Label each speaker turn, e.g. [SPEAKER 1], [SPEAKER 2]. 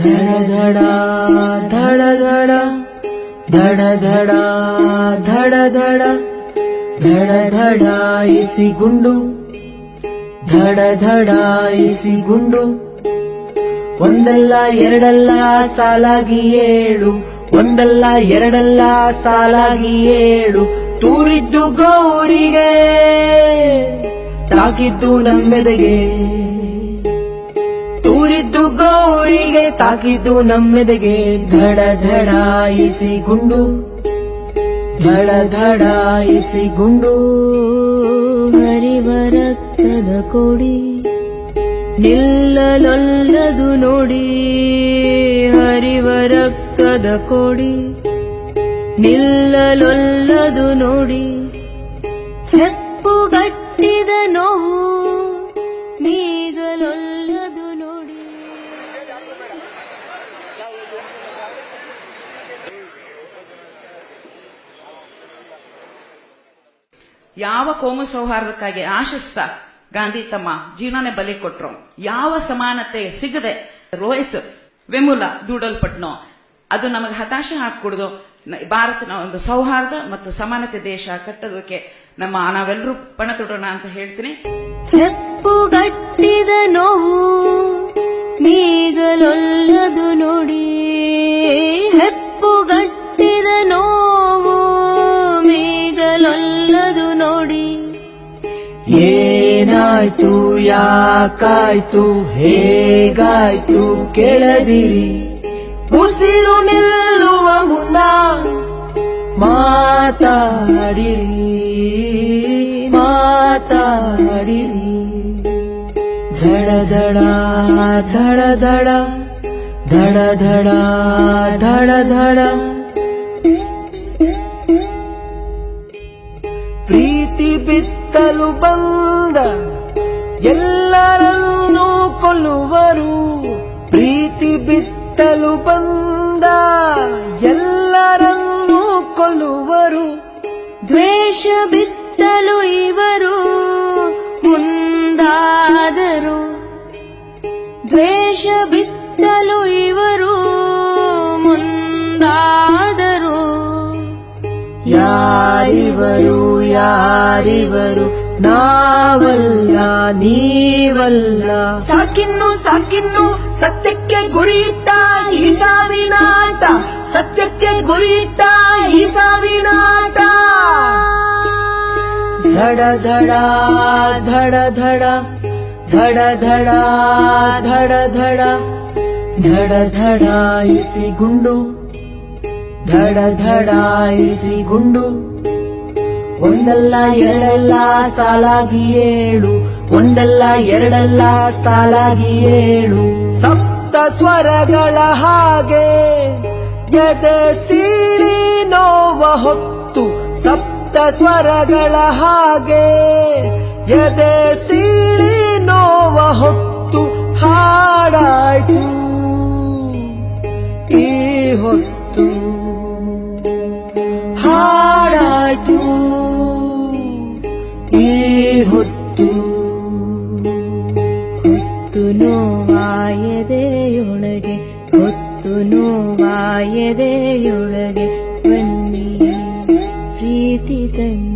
[SPEAKER 1] ಧಡಧಡ ಗುಂಡು ಧಡ ಧಡ ಇಸಿ ಗುಂಡು. ಒಂದಲ್ಲ ಎರಡಲ್ಲ ಸಾಲಾಗಿ ಏಳು ಒಂದಲ್ಲ ಎರಡಲ್ಲ ಸಾಲಾಗಿ ಏಳು ತೂರಿದ್ದು ಗೌರಿಗೆ, ತಾಕಿದ್ದು ನಮ್ಮೆದೆಗೆ. ತೂರಿದ್ದು ಗೌರಿಗೆ, ತಾಕಿದ್ದು ನಮ್ಮೆದೆಗೆ. ಧಡ ಧಡ ಇಸಿ ಗುಂಡು, ಧಡ ಧಡ ಇಸಿ ಗುಂಡು. ಹರಿವ ರಕ್ತದ ಕೊಡಿ, ನಿಲ್ಲಲೊಲ್ಲದು ನೋಡಿ. ಹರಿವ ರಕ್ತದ ಕೊಡಿ ನಿಲ್ಲಲೊಲ್ಲದು ನೋಡಿ ಹೆಪ್ಪುಗಟ್ಟಿದ ನೋವು ಮೀಗಲೊಲ್ಲದು ನೋಡಿ.
[SPEAKER 2] ಯಾವ ಕೋಮ ಸೌಹಾರ್ದಕ್ಕಾಗಿ ಆಶಿಸ್ತಾ ಗಾಂಧಿ ತಮ್ಮ ಜೀವನನೇ ಬಲಿ ಕೊಟ್ರು? ಯಾವ ಸಮಾನತೆ ಸಿಗದೆ ರೋಹಿತ್ ವೆಮುಲ ದೂಡಲ್ಪಟ್ನೋ? ಅದು ನಮಗೆ ಹತಾಶೆ ಹಾಕಿಕೊಡೋದು. ಭಾರತನ ಒಂದು ಸೌಹಾರ್ದ ಮತ್ತು ಸಮಾನತೆ ದೇಶ ಕಟ್ಟೋದಕ್ಕೆ ನಮ್ಮ ನಾವೆಲ್ಲರೂ ಪಣ ತೊಡೋಣ ಅಂತ ಹೇಳ್ತೀನಿ.
[SPEAKER 1] ಹೆಪ್ಪುಗಟ್ಟಿದ ನೋವು ಮೀಗಲೊಲ್ಲದು ನೋಡಿ. ಹೆಪ್ಪುಗಟ್ಟಿದ ನೋವು ಮೀಗಲೊಲ್ಲದು ನೋಡಿ. ಏನಾಯ್ತು ಯಾಕಾಯ್ತು ಹೇಗಾಯ್ತು ಕೇಳದಿರಿ. ಉಸಿರು ನಿಲ್ಲುವ ಮುನ್ನ ಮಾತಾಡಿರಿ ಮಾತಾಡಿರಿ ಧಡ ಧಡ ಧಡ ಧಡ ಧಡ ಧಡ ಪ್ರೀತಿ ಬಿತ್ತಲು ಬಂದ ಎಲ್ಲರನ್ನೂ ಕೊಲ್ಲುವರು. ಪ್ರೀತಿ ಬಿತ್ತಲು ಬಂದ ಎಲ್ಲರನ್ನೂ ಕೊಲ್ಲುವರು. ದ್ವೇಷ ಬಿತ್ತಲು ಇವರು ಮುಂದಾದರು. ದ್ವೇಷ ಬಿತ್ತಲು ಇವರು ಮುಂದಾದರು. ಯಾರಿವರು ಯಾರಿವರು ನಾವಲ್ಲ, ನೀವಲ್ಲ. ಸಾಕಿನ್ನು ಸಾಕಿನ್ನು ಸತ್ಯಕ್ಕೆ ಗುರಿಯಿಟ್ಟ ಈ ಸಾವಿನಾಟ ಸತ್ಯಕ್ಕೆ ಗುರಿಯಿಟ್ಟ ಈ ಸಾವಿನಾಟ ಧಡ ಧಡ ಧಡ ಧಡ ಧಡ ಧಡ ಧಡ. ಧಡ ಧಡ ಇಸಿ ಗುಂಡು, ಧಡ ಧಡ ಇಸಿ ಗುಂಡು. ಒಂದಲ್ಲ ಎರಡಲ್ಲ ಸಾಲಾಗಿ ಏಳು, ಒಂದಲ್ಲ ಎರಡಲ್ಲ ಸಾಲಾಗಿ ಏಳು. ಸಪ್ತ ಸ್ವರಗಳ ಹಾಗೆ ಎದೆ ಸೀಳಿ ನೋವ ಹೊತ್ತು ಸಪ್ತ ಸ್ವರಗಳ ಹಾಗೆ ಎದೆ ಸೀಳಿ ನೋವ ಹೊತ್ತು ಹಾಡಾಯ್ತು ಈ ಹೊತ್ತು ಹಾಡಾಯ್ತು. ಕೃಪೆಯೊಳಗೆ ಬನ್ನಿ ಪ್ರೀತಿ ತಂಡ